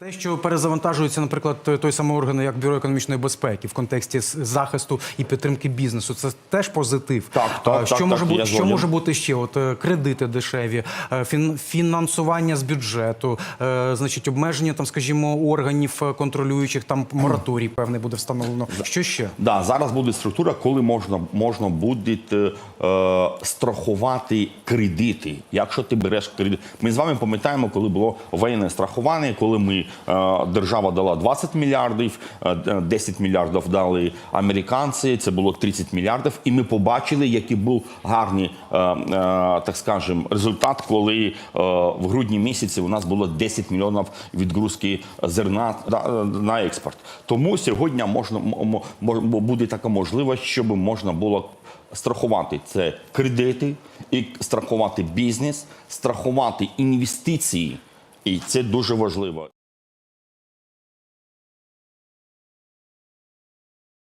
Те, що перезавантажується, наприклад, той самий орган, як бюро економічної безпеки в контексті захисту і підтримки бізнесу, це теж позитив. Так, так, що так, може так, бути, що згоден. може бути ще? От е, кредити дешеві, е, фінансування з бюджету, е, значить, обмеження там, скажімо, органів контролюючих, там мораторій певний буде встановлено. Що ще? Да, зараз буде структура, коли можна, можна буде е, страхувати кредити. Якщо ти береш кредит, ми з вами пам'ятаємо, коли було воєнне страхування, коли ми держава дала 20 мільярдів, е, 10 мільярдів дали американці. Це було 30 мільярдів, і ми побачили, який був гарний, е, е, так скажем, результат, коли е, в грудні місяці у нас було 10 мільйонів відгрузки зерна е, на експорт. Тому сьогодні можна буде така можливість, щоб можна було страхувати це кредити, і страхувати бізнес, страхувати інвестиції, і це дуже важливо.